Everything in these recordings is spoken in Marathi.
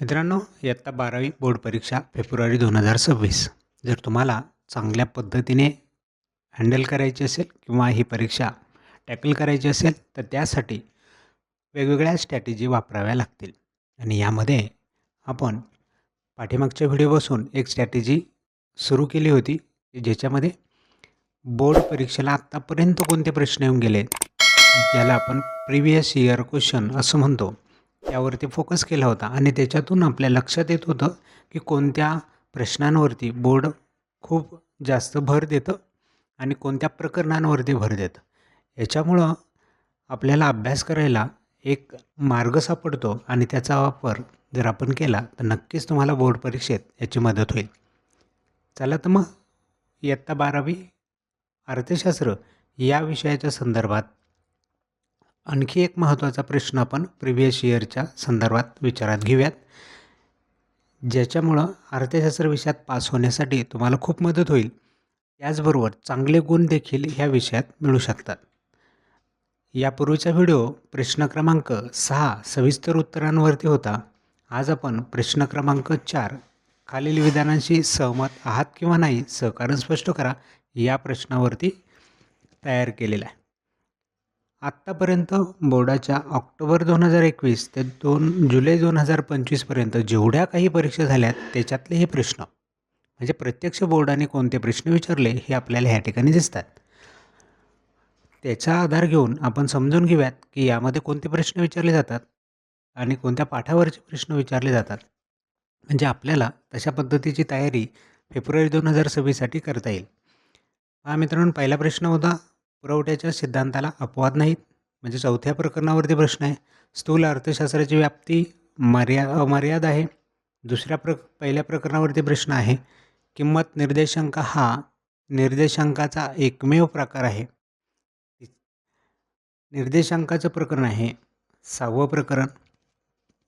मित्रांनो इयत्ता बारावी बोर्ड परीक्षा फेब्रुवारी दोन हजार सव्वीस. जर तुम्हाला चांगल्या पद्धतीने हँडल करायची असेल किंवा ही परीक्षा टॅकल करायची असेल तर त्यासाठी वेगवेगळ्या स्ट्रॅटेजी वापराव्या लागतील. आणि यामध्ये आपण पाठीमागच्या व्हिडिओपासून एक स्ट्रॅटेजी सुरू केली होती ज्याच्यामध्ये बोर्ड परीक्षेला आत्तापर्यंत कोणते प्रश्न येऊन गेले ज्याला आपण प्रिव्हियस इयर क्वेश्चन असं म्हणतो. त्यावरती फोकस केला होता. आणि त्याच्यातून आपल्या लक्षात येत होतं की कोणत्या प्रश्नांवरती बोर्ड खूप जास्त भर देतं आणि कोणत्या प्रकरणांवरती भर देतं. याच्यामुळं आपल्याला अभ्यास करायला एक मार्ग सापडतो आणि त्याचा वापर जर आपण केला तर नक्कीच तुम्हाला बोर्ड परीक्षेत याची मदत होईल. चला तर मग इयत्ता बारावी अर्थशास्त्र या विषयाच्या संदर्भात आणखी एक महत्त्वाचा प्रश्न आपण प्रिव्हियस इयरच्या संदर्भात विचारात घेऊयात. ज्याच्यामुळं अर्थशास्त्र विषयात पास होण्यासाठी तुम्हाला खूप मदत होईल. त्याचबरोबर चांगले गुण देखील ह्या विषयात मिळू शकतात. यापूर्वीचा व्हिडिओ प्रश्न क्रमांक सहा सविस्तर उत्तरांवरती होता. आज आपण प्रश्न क्रमांक चार खालील विधानांशी सहमत आहात किंवा नाही सहकारण स्पष्ट करा या प्रश्नावरती तयार केलेला आहे. आत्तापर्यंत बोर्डाच्या ऑक्टोबर दोन हजार एकवीस ते दोन जुलै दोन हजार पंचवीसपर्यंत जेवढ्या काही परीक्षा झाल्यात त्याच्यातले हे प्रश्न म्हणजे प्रत्यक्ष बोर्डाने कोणते प्रश्न विचारले हे आपल्याला ह्या ठिकाणी दिसतात. त्याचा आधार घेऊन आपण समजून घेऊयात की यामध्ये कोणते प्रश्न विचारले जातात आणि कोणत्या पाठावरचे प्रश्न विचारले जातात. म्हणजे आपल्याला तशा पद्धतीची तयारी फेब्रुवारी दोन हजार सव्वीससाठी करता येईल. हा मित्रांनो पहिला प्रश्न होता पुरवठ्याच्या सिद्धांताला अपवाद नाहीत. म्हणजे चौथ्या प्रकरणावरती प्रश्न आहे. स्थूल अर्थशास्त्राची व्याप्ती मर्या अमर्याद आहे. दुसऱ्या प्र पहिल्या प्रकरणावरती प्रश्न आहे. किंमत निर्देशांक हा निर्देशांकाचा एकमेव प्रकार आहे. निर्देशांकाचं प्रकरण आहे. सहावं प्रकरण.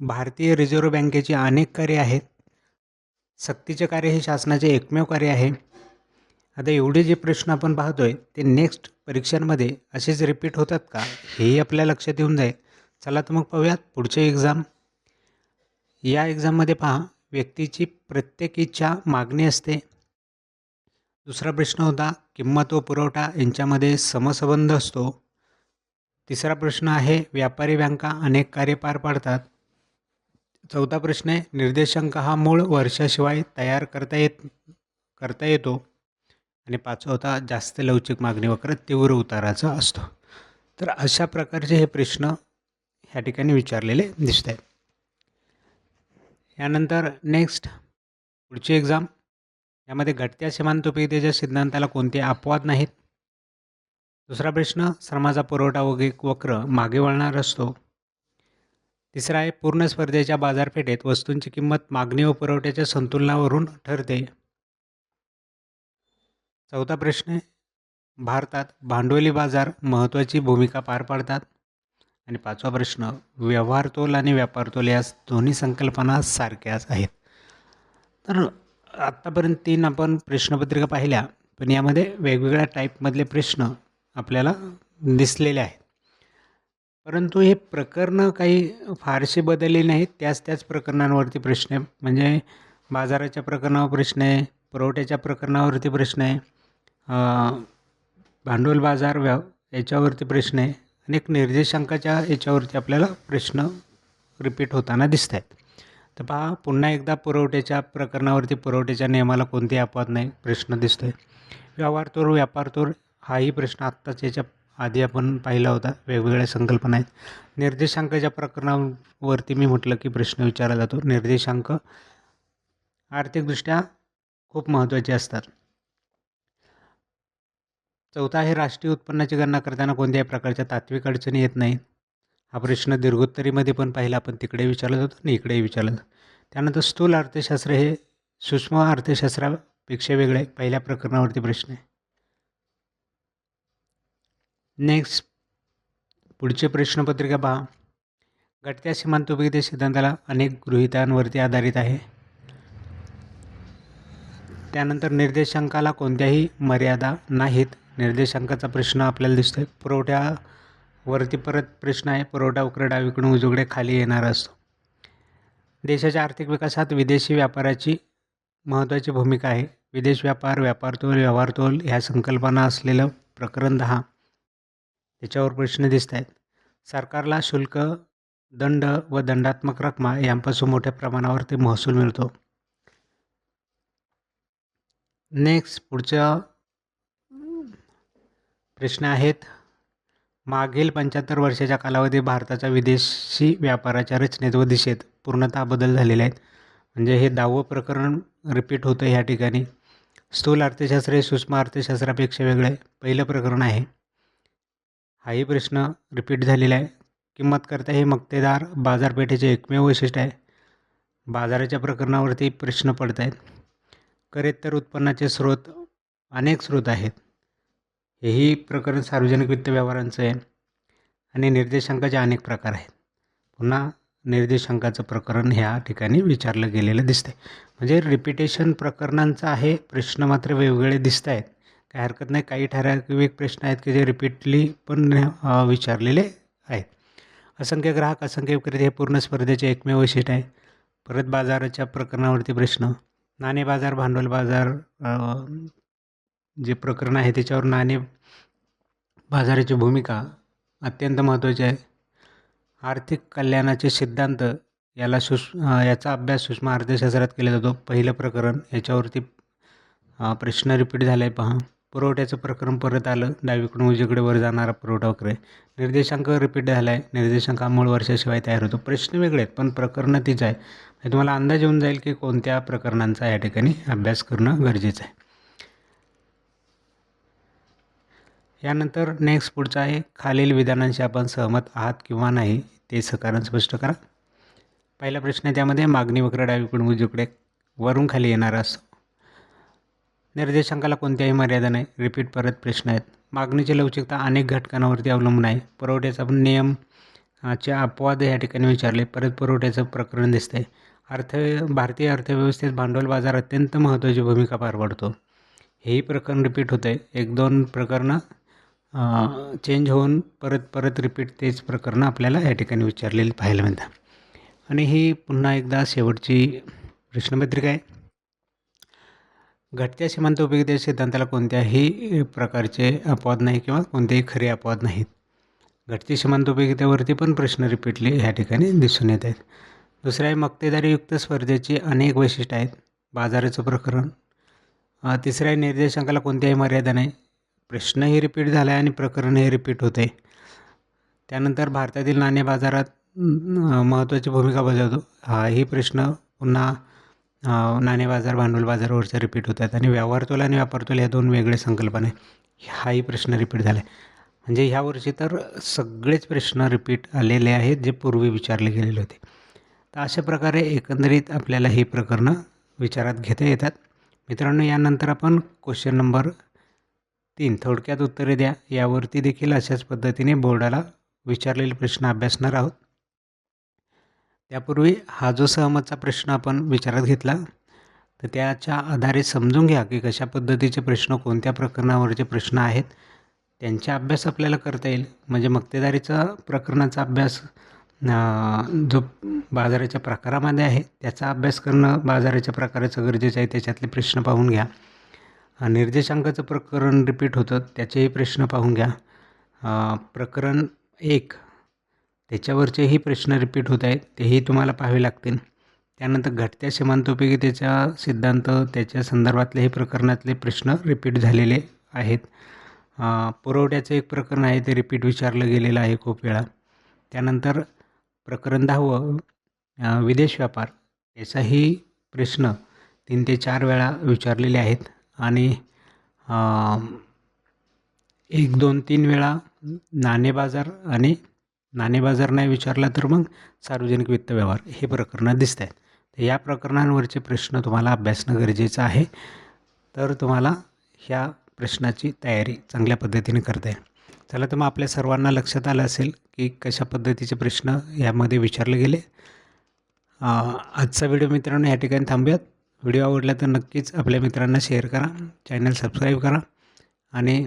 भारतीय रिझर्व्ह बँकेची अनेक कार्य आहेत. सक्तीचे कार्य हे शासनाचे एकमेव कार्य आहे. आता एवढे जे प्रश्न आपण पाहतोय ते नेक्स्ट परीक्षांमध्ये असेच रिपीट होतात का? हेही आपल्या लक्षात येऊन जाईल. चला तर मग पाहूयात पुढचे एक्झाम या एक्झाममध्ये पहा व्यक्तीची प्रत्येक इच्छा मागणी असते. दुसरा प्रश्न होता किंमत व पुरवठा यांच्यामध्ये समसंबंध असतो. तिसरा प्रश्न आहे व्यापारी बँका अनेक कार्य पार पाडतात. चौथा प्रश्न आहे निर्देशांक हा मूळ वर्षाशिवाय तयार करता येत करता येतो. आणि पाचवा होता जास्त लवचिक मागणी वक्र तीव्र उताराचा असतो. तर अशा प्रकारचे हे प्रश्न ह्या ठिकाणी विचारलेले दिसत आहेत यानंतर नेक्स्ट पुढची एक्झाम यामध्ये घटत्या सीमांतोपेक्षेच्या सिद्धांताला कोणते अपवाद नाहीत? दुसरा प्रश्न श्रमाचा पुरवठा वगे वक्र मागे वळणार असतो. तिसरा आहे पूर्ण स्पर्धेच्या बाजारपेठेत वस्तूंची किंमत मागणी व पुरवठ्याच्या संतुलनावरून ठरते. चौथा प्रश्न भारतात भांडवली बाजार महत्त्वाची भूमिका पार पाडतात? आणि पाचवा प्रश्न व्यवहारतोल आणि व्यापारतोल या दोन्ही संकल्पना सारख्याच आहेत. तर आत्तापर्यंत तीन आपण प्रश्नपत्रिका पाहिल्या पण यामध्ये वेगवेगळ्या टाईपमधले प्रश्न आपल्याला दिसलेले आहेत. परंतु हे प्रकरणं काही फारसे बदलले नाहीत. त्याच त्याच प्रकरणांवरती प्रश्न आहे. म्हणजे बाजाराच्या प्रकरणावर प्रश्न आहे पुरवठ्याच्या प्रकरणावरती प्रश्न आहे. भांडवल बाजार व्या याच्यावरती प्रश्न आहे. अनेक निर्देशांकाच्या याच्यावरती आपल्याला प्रश्न रिपीट होताना दिसत आहेत तर पहा पुन्हा एकदा पुरवठ्याच्या प्रकरणावरती पुरवठ्याच्या नियमाला कोणतेही अपवाद नाही प्रश्न दिसतो आहे व्यवहार तोर व्यापार तोर हाही प्रश्न आत्ताच याच्या आधी आपण पाहिला होता. वेगवेगळ्या संकल्पना आहेत. निर्देशांकाच्या प्रकरणावरती मी म्हटलं की प्रश्न विचारला जातो. निर्देशांक आर्थिकदृष्ट्या खूप महत्त्वाचे असतात. चौथा आहे राष्ट्रीय उत्पन्नाची गणना करताना कोणत्याही प्रकारच्या तात्विक अडचणी येत नाहीत. हा प्रश्न दीर्घोत्तरीमध्ये पण पाहिला आपण तिकडे विचारला जातो आणि इकडेही विचारला जातो. त्यानंतर स्थूल अर्थशास्त्र हे सूक्ष्म अर्थशास्त्रापेक्षा वेगळे पहिल्या प्रकरणावरती प्रश्न आहे. नेक्स्ट पुढचे प्रश्नपत्रिका पहा. घटत्या सीमांतोपयोगिता सिद्धांताला अनेक गृहितांवरती आधारित आहे. त्यानंतर निर्देशांकाला कोणत्याही मर्यादा नाहीत. निर्देशांकाचा प्रश्न आपल्याला दिसतो आहे पुरवठ्यावरती परत प्रश्न आहे. पुरवठा उकडे डावीकडून उजवीकडे खाली येणारा असतो. देशाच्या आर्थिक विकासात विदेशी व्यापाराची महत्त्वाची भूमिका आहे. विदेश व्यापार व्यापारतोल व्यवहारतोल ह्या संकल्पना असलेलं प्रकरण दहा. त्याच्यावर प्रश्न दिसत आहेत. सरकारला शुल्क दंड व दंडात्मक रकमा यांपासून मोठ्या प्रमाणावर ते महसूल मिळतो. नेक्स्ट पुढच्या प्रश्न आहेत. मागील पंच्याहत्तर वर्षाच्या कालावधी भारताच्या विदेशी व्यापाराच्या रचनेत व दिशेत पूर्णतः बदल झालेले आहेत. म्हणजे हे दहावं प्रकरण रिपीट होतं ह्या ठिकाणी. स्थूल अर्थशास्त्र हे सूक्ष्म अर्थशास्त्रापेक्षा वेगळं आहे पहिलं प्रकरण आहे. हाही प्रश्न रिपीट झालेला आहे. किंमतकर्ता हे मक्तेदार बाजारपेठेचे एकमेव वैशिष्ट्य आहे. बाजाराच्या प्रकरणावरती प्रश्न पडत आहेत करेत्तर उत्पन्नाचे स्रोत अनेक स्रोत आहेत. हेही प्रकरण सार्वजनिक वित्त व्यवहारांचं आहे आणि निर्देशांकाचे अनेक प्रकार आहेत. पुन्हा निर्देशांकाचं प्रकरण ह्या ठिकाणी विचारलं गेलेलं दिसतंय. म्हणजे रिपिटेशन प्रकरणांचं आहे प्रश्न मात्र वेगवेगळे दिसत आहेत. काही हरकत नाही काही ठराविक प्रश्न आहेत की जे रिपीटली पण विचारलेले आहेत. असंख्य ग्राहक असंख्य विक्रेते हे पूर्ण स्पर्धेचे एकमेव वैशिष्ट्य आहे. परत बाजाराच्या प्रकरणावरती प्रश्न. नाणे बाजार भांडवल बाजार जे प्रकरण आहे त्याच्यावर नाणे बाजाराची भूमिका अत्यंत महत्त्वाची आहे. आर्थिक कल्याणाचे सिद्धांत याला सुष याचा अभ्यास सूक्ष्म अर्थशास्त्रात केला जातो. पहिलं प्रकरण याच्यावरती प्रश्न रिपीट झाला आहे पहा. पुरवठ्याचं प्रकरण परत आलं. डावीकडून उजवीकडे वर जाणारा पुरवठा वगैरे. निर्देशांक रिपीट झाला आहे निर्देशांक हा मूळ वर्षाशिवाय तयार होतो. प्रश्न वेगळे आहेत पण प्रकरणं तीच आहे. म्हणजे तुम्हाला अंदाज येऊन जाईल की कोणत्या प्रकरणांचा या ठिकाणी अभ्यास करणं गरजेचं आहे. यानंतर नेक्स्ट पुढचं आहे खालील विधानांशी आपण सहमत आहात किंवा नाही ते सकारण स्पष्ट करा. पहिला प्रश्न आहे त्यामध्ये मागणी वक्र डावीकडून उजवीकडे वरून खाली येणारा असतो निर्देशांकाला कोणत्याही मर्यादा नाही. रिपीट परत प्रश्न आहेत. मागणीची लवचिकता अनेक घटकांवरती अवलंबून आहे. पुरवठ्याचा पण नियम चे अपवाद या ठिकाणी विचारले. परत पुरवठ्याचं प्रकरण दिसते अर्थ भारतीय अर्थव्यवस्थेत भांडवल बाजार अत्यंत महत्त्वाची भूमिका पार पाडतो. हेही प्रकरण रिपीट होतं आहे एक दोन प्रकरणं चेंज होऊन परत परत रिपीट तेच प्रकरणं आपल्याला या ठिकाणी विचारलेली पाहायला मिळतात आणि ही पुन्हा एकदा शेवटची प्रश्नपत्रिका आहे. घटत्या सीमांत उपयोगिता सिद्धांताला कोणत्याही प्रकारचे अपवाद नाही किंवा कोणतेही खरे अपवाद नाहीत. घटती सीमांत उपयोगितेवरती पण प्रश्न रिपीटली ह्या ठिकाणी दिसून येत आहेत. दुसरं आहे मक्तेदारीयुक्त स्पर्धेची अनेक वैशिष्ट्य आहेत. बाजाराचं प्रकरण. तिसरं आहे निर्देशांकाला कोणत्याही मर्यादा नाही. प्रश्नही रिपीट झाला आहे आणि प्रकरणही रिपीट होते. त्यानंतर भारतातील नाणे बाजारात महत्त्वाची भूमिका बजावतो. हाही प्रश्न पुन्हा नाणे बाजार भांडवल बाजारावरचा रिपीट होतात. आणि व्यवहारतोल आणि व्यापारतोल ह्या दोन वेगळे संकल्पना आहे हाही प्रश्न रिपीट झाला आहे म्हणजे ह्या वर्षी तर सगळेच प्रश्न रिपीट आलेले आहेत जे पूर्वी विचारले गेलेले होते. तर अशा प्रकारे एकंदरीत आपल्याला ही प्रकरणं विचारात घेता येतात. मित्रांनो यानंतर आपण क्वेश्चन नंबर तीन थोडक्यात उत्तरे द्या. यावरती देखील अशाच पद्धतीने बोर्डाला विचारलेले प्रश्न अभ्यासणार आहोत. त्यापूर्वी हा जो सहमतचा प्रश्न आपण विचारात घेतला तर त्याच्या आधारे समजून घ्या की कशा पद्धतीचे प्रश्न कोणत्या प्रकरणावरचे प्रश्न आहेत. त्यांचा अभ्यास आपल्याला करता येईल. म्हणजे मक्तेदारीचा प्रकरणाचा अभ्यास जो बाजाराच्या प्रकारामध्ये आहे त्याचा अभ्यास करणं बाजाराच्या प्रकाराचं गरजेचं आहे त्याच्यातले प्रश्न पाहून घ्या. निर्देशांकाचं प्रकरण रिपीट होतं. त्याचेही प्रश्न पाहून घ्या. प्रकरण एक. त्याच्यावरचेही प्रश्न रिपीट होत आहेत. तेही तुम्हाला पाहावे लागतील. त्यानंतर घटत्या सीमांतोपयोगितेचा सिद्धांत त्याच्या संदर्भातलेही प्रकरणातले प्रश्न रिपीट झालेले आहेत. पुरवठ्याचं एक प्रकरण आहे ते रिपीट विचारलं गेलेलं आहे खूप वेळा. त्यानंतर प्रकरण दहावं. विदेश व्यापार. याचाही प्रश्न तीन ते चार वेळा विचारलेले आहेत. आणि एक दोन तीन वेळा नाणे बाजार आणि नाणे बाजार नाही विचारला तर मग सार्वजनिक वित्त व्यवहार हे प्रकरणं दिसत आहेत तर या प्रकरणांवरचे प्रश्न तुम्हाला अभ्यासणं गरजेचं आहे. तर तुम्हाला ह्या प्रश्नाची तयारी चांगल्या पद्धतीने करता येईल. चला तर मग आपल्या सर्वांना लक्षात आलं असेल की कशा पद्धतीचे प्रश्न यामध्ये विचारले गेले. आजचा व्हिडिओ मित्रांनो या ठिकाणी थांबूयात. व्हिडिओ आवडला तर नक्कीच आपल्या मित्रांना शेअर करा चॅनल सबस्क्राईब करा. आणि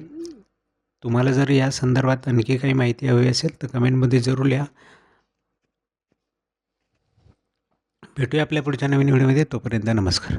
तुम्हाला जर या संदर्भात आणखी काही माहिती हवी असेल तर कमेंटमध्ये जरूर लिहा. भेटूया आपल्या पुढच्या नवीन व्हिडिओमध्ये. तोपर्यंत नमस्कार.